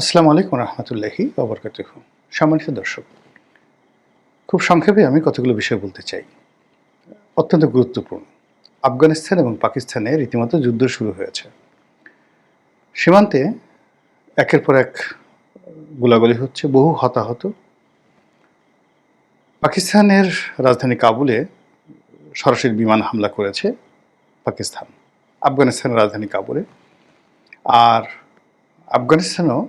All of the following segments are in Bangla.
আসসালামু আলাইকুম রহমতুল্লাহি অবরকাত সম্মানিত দর্শক, খুব সংক্ষেপে আমি কতগুলো বিষয় বলতে চাই। অত্যন্ত গুরুত্বপূর্ণ। আফগানিস্তান এবং পাকিস্তানে রীতিমতো যুদ্ধ শুরু হয়েছে। সীমান্তে একের পর এক গোলাগুলি হচ্ছে, বহু হতাহত। পাকিস্তানের রাজধানী কাবুলে সরাসরি বিমান হামলা করেছে পাকিস্তান, আফগানিস্তানের রাজধানী কাবুলে। আর আফগানিস্তানও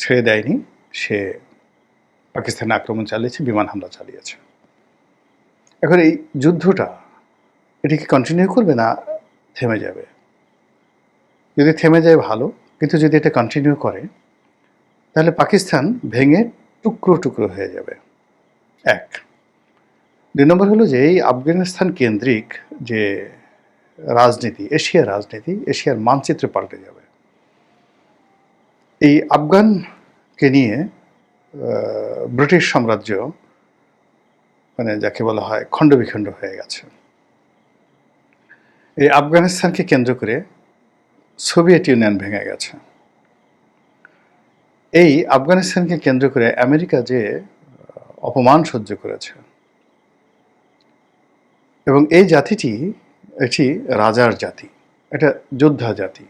ছেড়ে দেয়নি। সে পাকিস্তানে আক্রমণ চালিয়েছে, বিমান হামলা চালিয়েছে। এখন এই যুদ্ধটা, এটি কি কন্টিনিউ করবে না থেমে যাবে? যদি থেমে যায় ভালো, কিন্তু যদি এটা কন্টিনিউ করে, তাহলে পাকিস্তান ভেঙে টুকরো টুকরো হয়ে যাবে। এক। দুই নম্বর হলো যে এই আফগানিস্তান কেন্দ্রিক যে রাজনীতি, এশিয়ার রাজনীতি, এশিয়ার মানচিত্রে পাল্টে যাবে। এই আফগানকে নিয়ে ব্রিটিশ সাম্রাজ্য মানে যাকে বলা হয় খণ্ডবিখণ্ড হয়ে গেছে। এই আফগানিস্তানকে কেন্দ্র করে সোভিয়েত ইউনিয়ন ভেঙে গেছে। এই আফগানিস্তানকে কেন্দ্র করে আমেরিকা যে অপমান সহ্য করেছে এবং এই জাতিটি এটি রাজার জাতি, এটা যোদ্ধা জাতি।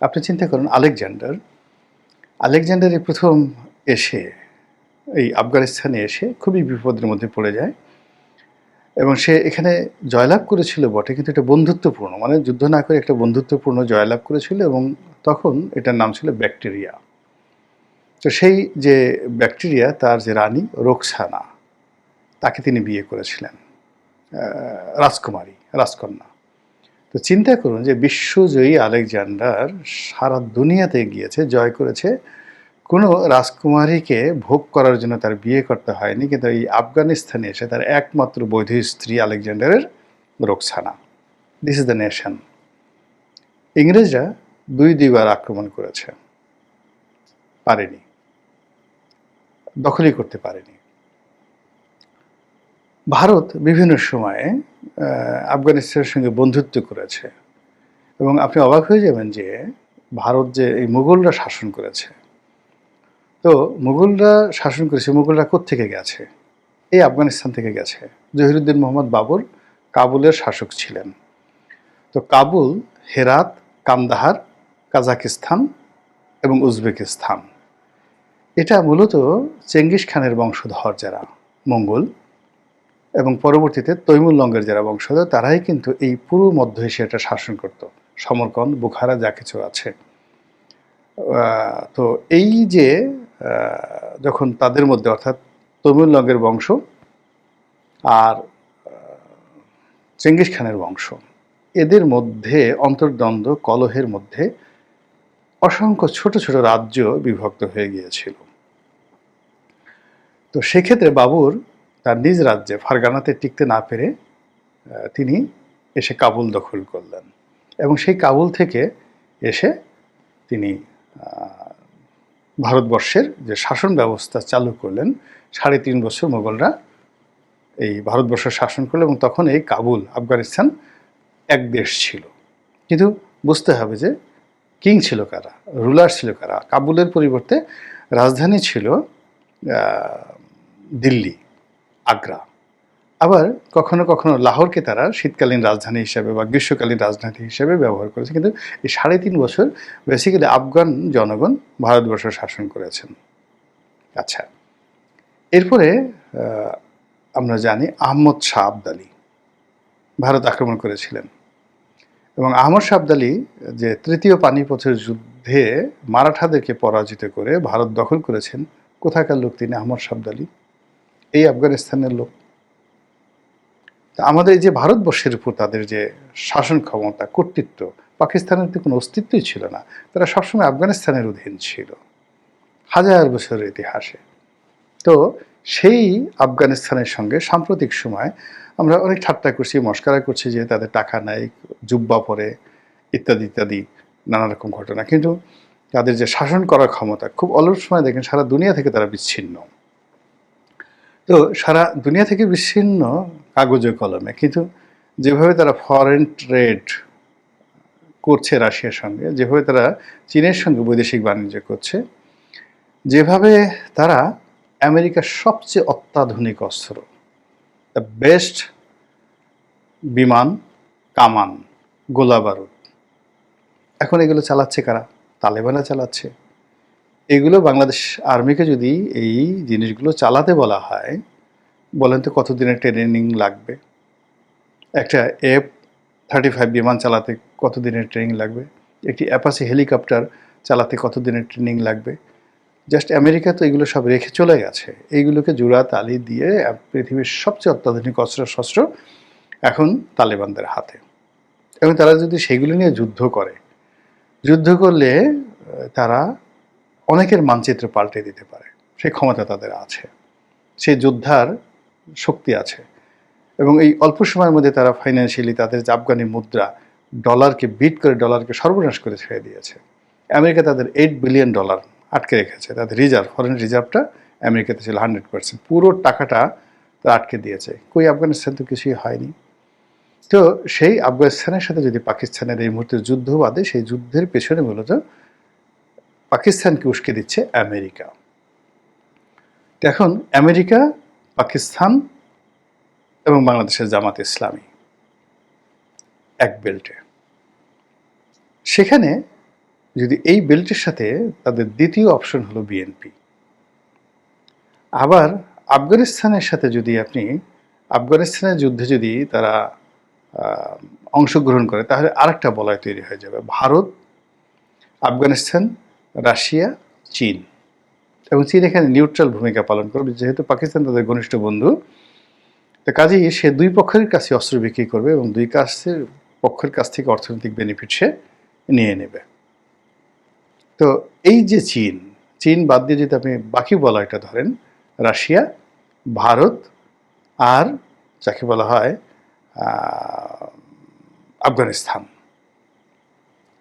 আপনি চিন্তা করুন, আলেকজান্ডার আলেকজান্ডার প্রথম এসে, এই আফগানিস্তানে এসে খুবই বিপদের মধ্যে পড়ে যায়। এবং সে এখানে জয়লাভ করেছিল বটে, কিন্তু এটা বন্ধুত্বপূর্ণ। মানে যুদ্ধ না করে একটা বন্ধুত্বপূর্ণ জয়লাভ করেছিল এবং তখন এটার নাম ছিল ব্যাকটেরিয়া। তো সেই যে ব্যাকটেরিয়া, তার যে রানী রোকসানা, তাকে তিনি বিয়ে করেছিলেন রাজকুমারী, রাজকন্যা। তো চিন্তা করুন যে বিশ্বজয়ী আলেকজান্ডার সারা দুনিয়াতে গিয়েছে, জয় করেছে। কোনো রাজকুমারীকে ভোগ করার জন্য তার বিয়ে করতে হয়নি, কিন্তু এই আফগানিস্তানে এসে তার একমাত্র বৈধ স্ত্রী আলেকজান্ডারের Roxana. This is the nation ইংরেজরা দুই দুইবার আক্রমণ করেছে। পারেনি। দখলই করতে পারেনি। ভারত বিভিন্ন সময়ে আফগানিস্তানের সঙ্গে বন্ধুত্ব করেছে। এবং আপনি অবাক হয়ে যাবেন যে ভারত যে এই মুঘলরা শাসন করেছে। তো মুঘলরা শাসন করেছে, মুঘলরা থেকে গেছে? এই আফগানিস্তান থেকে গেছে। জহিরুদ্দিন মোহাম্মদ বাবর কাবুলের শাসক ছিলেন। তো কাবুল হেরাত, কান্দাহার, কাজাকিস্তান এবং উজবেকিস্তান। এটা মূলত চেঙ্গিস খানের বংশধর যারা, মঙ্গল। এবং পরবর্তীতে তৈমুল্লঙ্গের যারা বংশধর, তারাই কিন্তু এই পুরো মধ্য এশিয়াটা শাসন করত। সমরকন বুখারা যা কিছু আছে। তো এই যে যখন তাদের মধ্যে, অর্থাৎ তৈমুল্লঙ্গের বংশ আর চেঙ্গিস খানের বংশ, এদের মধ্যে অন্তর্দ্বন্দ্ব, কলহের মধ্যে অসংখ্য ছোট ছোট রাজ্য বিভক্ত হয়ে গিয়েছিল। তো সেক্ষেত্রে বাবুর তার নিজ রাজ্যে ফারগানাতে টিকতে না পেরে তিনি এসে কাবুল দখল করলেন। এবং সেই কাবুল থেকে এসে তিনি ভারতবর্ষের যে শাসন ব্যবস্থা চালু করলেন, সাড়ে তিন বছর মোগলরা এই ভারতবর্ষ শাসন করল এবং তখন এই কাবুল আফগানিস্তান এক দেশ ছিল। কিন্তু বুঝতে হবে যে, কিং ছিল কারা, রুলার ছিল কারা। কাবুলের পরিবর্তে রাজধানী ছিল দিল্লি। আগ্রা। আবার কখনো কখনো লাহোরকে তারা শীতকালীন রাজধানী হিসেবে বা গ্রীষ্মকালীন রাজধানী হিসেবে ব্যবহার করেছে। কিন্তু এই সাড়ে তিন বছর বেসিক্যালি আফগান জনগণ ভারতবর্ষ শাসন করেছেন। আচ্ছা এরপরে আমরা জানি আহমদ শাহ আবদালি। ভারত আক্রমণ করেছিলেন। এবং আহমদ শাহ আবদালি যে তৃতীয় পানিপথের যুদ্ধে মারাঠাদেরকে পরাজিত করে ভারত দখল করেছেন, কোথাকার লোক তিনি? আহমদ শাহ আবদালি? এই আফগানিস্তানের লোক। আমাদের যে ভারতবর্ষের উপর তাদের যে শাসন ক্ষমতা, কর্তৃত্ব, পাকিস্তানের তো কোনো অস্তিত্বই ছিল না। তারা সবসময় আফগানিস্তানের অধীন ছিল। হাজার বছরের ইতিহাসে। তো সেই আফগানিস্তানের সঙ্গে সাম্প্রতিক সময় আমরা অনেক ঠাট্টা করছি, মস্কারা করছি যে তাদের টাকা নাই, জুব্বা পরে, ইত্যাদি ইত্যাদি, নানা রকম ঘটনা। কিন্তু তাদের যে শাসন করার ক্ষমতা, খুব অল্প সময় দেখেন সারা দুনিয়া থেকে তারা বিচ্ছিন্ন। তো সারা দুনিয়া থেকে বিচ্ছিন্ন কাগজে কলমে, কিন্তু যেভাবে তারা ফরেন ট্রেড করছে রাশিয়ার সঙ্গে, যেভাবে তারা চীনের সঙ্গে বৈদেশিক বাণিজ্য করছে, যেভাবে তারা আমেরিকার সবচেয়ে অত্যাধুনিক অস্ত্র দ্য বেস্ট বিমান, কামান, গোলা বারুদ, এখন এগুলো চালাচ্ছে কারা? তালেবানরা চালাচ্ছে। এগুলো বাংলাদেশ আর্মিকে যদি এই জিনিসগুলো চালাতে বলা হয়, বলেন তো কতদিনের ট্রেনিং লাগবে? একটা এফ থার্টি ফাইভ বিমান চালাতে কতদিনের ট্রেনিং লাগবে? একটি অ্যাপাসি হেলিকপ্টার চালাতে কতদিনের ট্রেনিং লাগবে? জাস্ট আমেরিকা তো এগুলো সব রেখে চলে গেছে। এইগুলোকে জোড়া তালি দিয়ে পৃথিবীর সবচেয়ে অত্যাধুনিক অস্ত্র শস্ত্র এখন তালেবানদের হাতে। এবং তারা যদি সেগুলো নিয়ে যুদ্ধ করে, যুদ্ধ করলে, তারা অনেকের মানচিত্র পাল্টে দিতে পারে। সেই ক্ষমতা তাদের আছে। সেই যোদ্ধার শক্তি আছে। এবং এই অল্প সময়ের মধ্যে তারা ফাইন্যান্সিয়ালি তাদের যে আফগানি মুদ্রা ডলারকে বিট করে ডলারকে সর্বনাশ করে ছেড়ে দিয়েছে। আমেরিকা তাদের এইট বিলিয়ন ডলার আটকে রেখেছে। তাদের রিজার্ভ ফরেন রিজার্ভটা আমেরিকাতে ছিল হান্ড্রেড পার্সেন্ট পুরো টাকাটা তারা আটকে দিয়েছে। কই আফগানিস্তান তো কিছুই হয়নি। তো সেই আফগানিস্তানের সাথে যদি পাকিস্তানের এই মুহূর্তে যুদ্ধ বাদে সেই যুদ্ধের পেছনে মূলত পাকিস্তানকে উস্কে দিচ্ছে আমেরিকা। এখন আমেরিকা, পাকিস্তান এবং বাংলাদেশের জামাত ইসলামী এক বেল্টে। সেখানে যদি এই বেল্টের সাথে তাদের দ্বিতীয় অপশন হলো বিএনপি। আবার আফগানিস্তানের সাথে যদি আপনি, আফগানিস্তানের যুদ্ধে যদি তারা অংশগ্রহণ করে, তাহলে আরেকটা বলয় তৈরি হয়ে যাবে। ভারত, আফগানিস্তান রাশিয়া, চীন। এবং চীন এখানে নিউট্রাল ভূমিকা পালন করবে, যেহেতু পাকিস্তান তাদের ঘনিষ্ঠ বন্ধু। তো কাজেই সে দুই পক্ষের কাছে অস্ত্র বিক্রি করবে এবং দুই কাছের পক্ষের কাছ থেকে অর্থনৈতিক বেনিফিট সে নিয়ে নেবে। তো এই যে চীন চীন বাদ দিয়ে যদি আপনি বাকি বলয়টা ধরেন, রাশিয়া, ভারত আর যাকে বলা হয় আফগানিস্তান।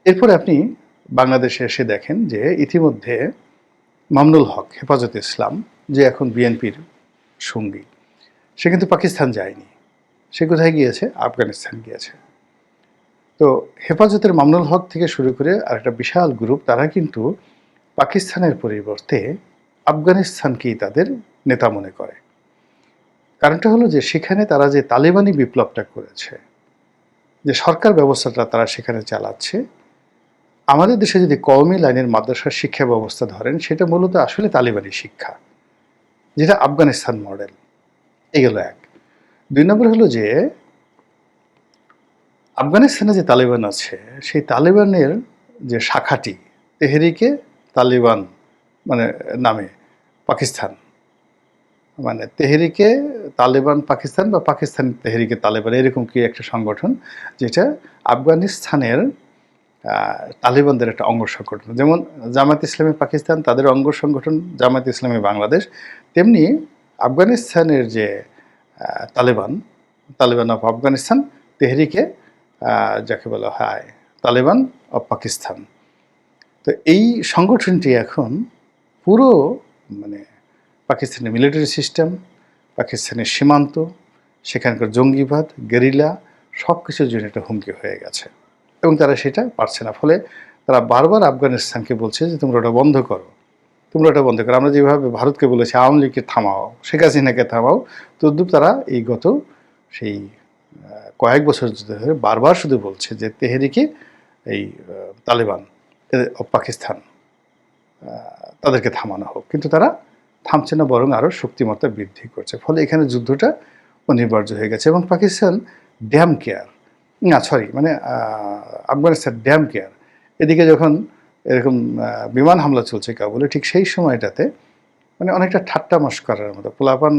এরপরে আপনি বাংলাদেশে এসে দেখেন যে ইতিমধ্যে মামনুল হক, হেফাজত ইসলাম, যে এখন বিএনপির সঙ্গী, সে কিন্তু পাকিস্তান যায়নি। সে কোথায় গিয়েছে? আফগানিস্তান গিয়েছে। তো হেফাজতের মামনুল হক থেকে শুরু করে আরেকটা বিশাল গ্রুপ, তারা কিন্তু পাকিস্তানের পরিবর্তে আফগানিস্তানকেই তাদের নেতা মনে করে। কারণটা হলো যে সেখানে তারা যে তালেবানি বিপ্লবটা করেছে, যে সরকার ব্যবস্থাটা তারা সেখানে চালাচ্ছে আমাদের দেশে যদি কওমি লাইনের মাদ্রাসার শিক্ষা ব্যবস্থা ধরেন, সেটা মূলত আসলে তালিবানি শিক্ষা, যেটা আফগানিস্তান মডেল এই এগুলো এক। দুই নম্বর হলো যে, আফগানিস্তানে যে তালিবান আছে, সেই তালিবানের যে শাখাটি, তেহরিকে তালিবান মানে নামে, পাকিস্তান। মানে তেহরিকে তালেবান পাকিস্তান বা পাকিস্তান তেহরিকে তালেবান, এরকম কি একটা সংগঠন, যেটা আফগানিস্তানের তালিবানদের একটা অঙ্গ সংগঠন। যেমন জামাত ইসলামী পাকিস্তান, তাদের অঙ্গ সংগঠন জামাত ইসলামী বাংলাদেশ। তেমনি আফগানিস্তানের যে তালেবান তালেবান অফ আফগানিস্তান, তেহরিকে যাকে বলা হয় তালেবান অফ পাকিস্তান। তো এই সংগঠনটি এখন পুরো মানে পাকিস্তানের মিলিটারি সিস্টেম, পাকিস্তানের সীমান্ত, সেখানকার জঙ্গিবাদ, গেরিলা সব কিছুর জন্য একটা হুমকি হয়ে গেছে। এবং তারা সেটা পারছে না। ফলে তারা বারবার আফগানিস্তানকে বলছে যে, তোমরা ওটা বন্ধ করো। তোমরা ওটা বন্ধ করো। আমরা যেভাবে ভারতকে বলেছি, আওয়ামী লীগকে থামাও, শেখ হাসিনাকে থামাও, তদ্রুপ তারা এই গত সেই কয়েক বছর ধরে বারবার শুধু বলছে যে, তেহরিকে এই তালেবান পাকিস্তান তাদেরকে থামানো হোক। কিন্তু তারা থামছে না, বরং আরও শক্তিমত্তা বৃদ্ধি করছে। ফলে এখানে যুদ্ধটা অনিবার্য হয়ে গেছে এবং পাকিস্তান ড্যাম কেয়ার না সরি মানে আফগানিস্তান ড্যাম কেয়ার। এদিকে যখন এরকম বিমান হামলা চলছে কাবুলে, ঠিক সেই সময়টাতে মানে অনেকটা ঠাট্টা মস্করার মতো, পোলাপান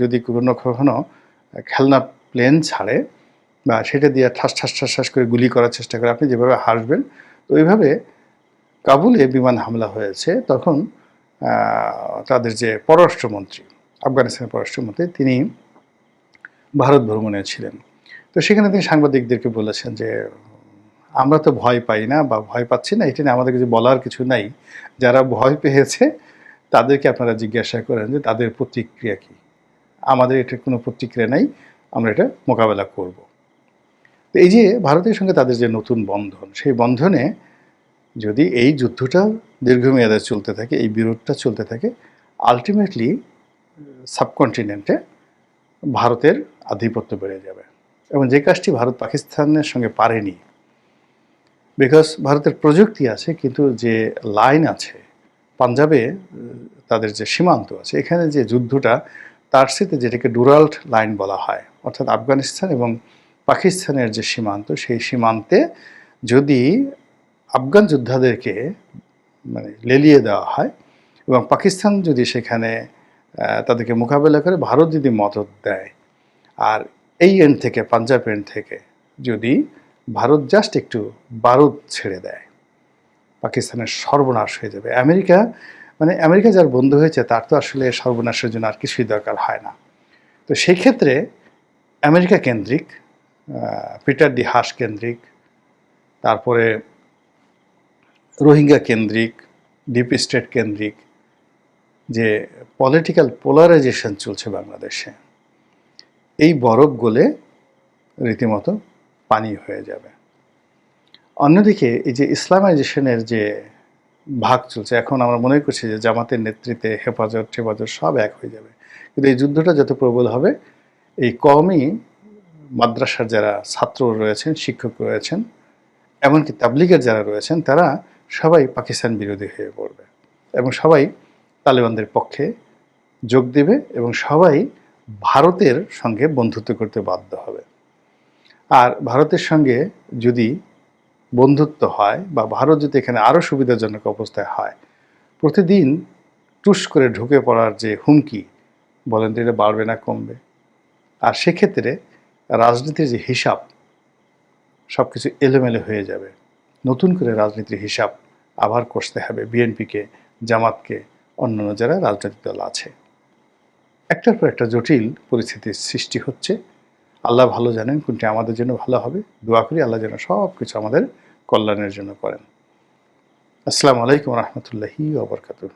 যদি কোনো কখনো খেলনা প্লেন ছাড়ে বা সেটা দিয়ে ঠাস ঠাস ঠাস ঠাস করে গুলি করার চেষ্টা করে, আপনি যেভাবে হাসবেন, তো ওইভাবে কাবুলে বিমান হামলা হয়েছে। তখন তাদের যে পররাষ্ট্রমন্ত্রী, আফগানিস্তানের পররাষ্ট্রমন্ত্রী, তিনি ভারত ভ্রমণে ছিলেন। তো সেখানে তিনি সাংবাদিকদেরকে বলেছেন যে, আমরা তো ভয় পাই না বা ভয় পাচ্ছি না, এটা নিয়ে আমাদের কিছু বলার কিছু নাই। যারা ভয় পেয়েছে, তাদেরকে আপনারা জিজ্ঞাসা করেন যে, তাদের প্রতিক্রিয়া কী? আমাদের এটা কোনো প্রতিক্রিয়া নাই, আমরা এটা মোকাবেলা করব। তো এই যে ভারতের সঙ্গে তাদের যে নতুন বন্ধন, সেই বন্ধনে যদি এই যুদ্ধটা দীর্ঘমেয়াদে চলতে থাকে, এই বিরোধটা চলতে থাকে আলটিমেটলি সাবকন্টিনেন্টে ভারতের আধিপত্য বেড়ে যাবে। এবং যে কাজটি ভারত পাকিস্তানের সঙ্গে পারেনি। বিকজ ভারতের প্রযুক্তি আছে, কিন্তু যে লাইন আছে, পাঞ্জাবে তাদের যে সীমান্ত আছে, এখানে যে যুদ্ধটা, তার সাথে যেটাকে ডুরাল্ট লাইন বলা হয়, অর্থাৎ আফগানিস্তান এবং পাকিস্তানের যে সীমান্ত, সেই সীমান্তে যদি আফগান যোদ্ধাদেরকে মানে লেলিয়ে দেওয়া হয় এবং পাকিস্তান যদি সেখানে তাদেরকে মোকাবেলা করে, ভারত যদি মদত দেয়, আর এই এন্ড থেকে পাঞ্জাব এন্ড থেকে যদি ভারত জাস্ট একটু বারুদ ছেড়ে দেয়, পাকিস্তানের সর্বনাশ হয়ে যাবে। আমেরিকা মানে আমেরিকা যার বন্ধু হয়েছে, তার তো আসলে সর্বনাশের জন্য আর কিছুই দরকার হয় না। তো সেই ক্ষেত্রে আমেরিকা কেন্দ্রিক পিটার ডি হাস কেন্দ্রিক, তারপরে রোহিঙ্গা কেন্দ্রিক, ডিপ স্টেট কেন্দ্রিক, যে পলিটিক্যাল পোলারাইজেশন চলছে বাংলাদেশে এই বরফ গলে রীতিমতো পানি হয়ে যাবে। অন্যদিকে এই যে ইসলামাইজেশনের যে ভাগ চলছে, এখন আমরা মনে করছি যে জামাতের নেতৃত্বে হেফাজত টেফাজত সব এক হয়ে যাবে। কিন্তু এই যুদ্ধটা যত প্রবল হবে, এই কমই মাদ্রাসার যারা ছাত্র রয়েছেন, শিক্ষক রয়েছেন, এমনকি তাবলিগের যারা রয়েছেন, তারা সবাই পাকিস্তান বিরোধী হয়ে পড়বে এবং সবাই তালেবানদের পক্ষে যোগ দেবে এবং সবাই ভারতের সঙ্গে বন্ধুত্ব করতে বাধ্য হবে। আর ভারতের সঙ্গে যদি বন্ধুত্ব হয় বা ভারত যদি এখানে আরও সুবিধাজনক অবস্থায় হয়, প্রতিদিন টুস করে ঢুকে পড়ার যে হুমকি, বলেন এটা বাড়বে না, কমবে। আর সেক্ষেত্রে রাজনীতির যে হিসাব সব কিছু এলোমেলো হয়ে যাবে। নতুন করে রাজনীতির হিসাব আবার কষতে হবে। বিএনপিকে, জামাতকে, অন্যান্য যারা রাজনৈতিক দল আছে। একটার পর একটা জটিল পরিস্থিতির সৃষ্টি হচ্ছে। আল্লাহ ভালো জানেন কোনটি আমাদের জন্য ভালো হবে। দোয়া করি আল্লাহ যেন সব কিছু আমাদের কল্যাণের জন্য করেন। আসসালামু আলাইকুম রহমতুল্লাহি ওবরকাতুহ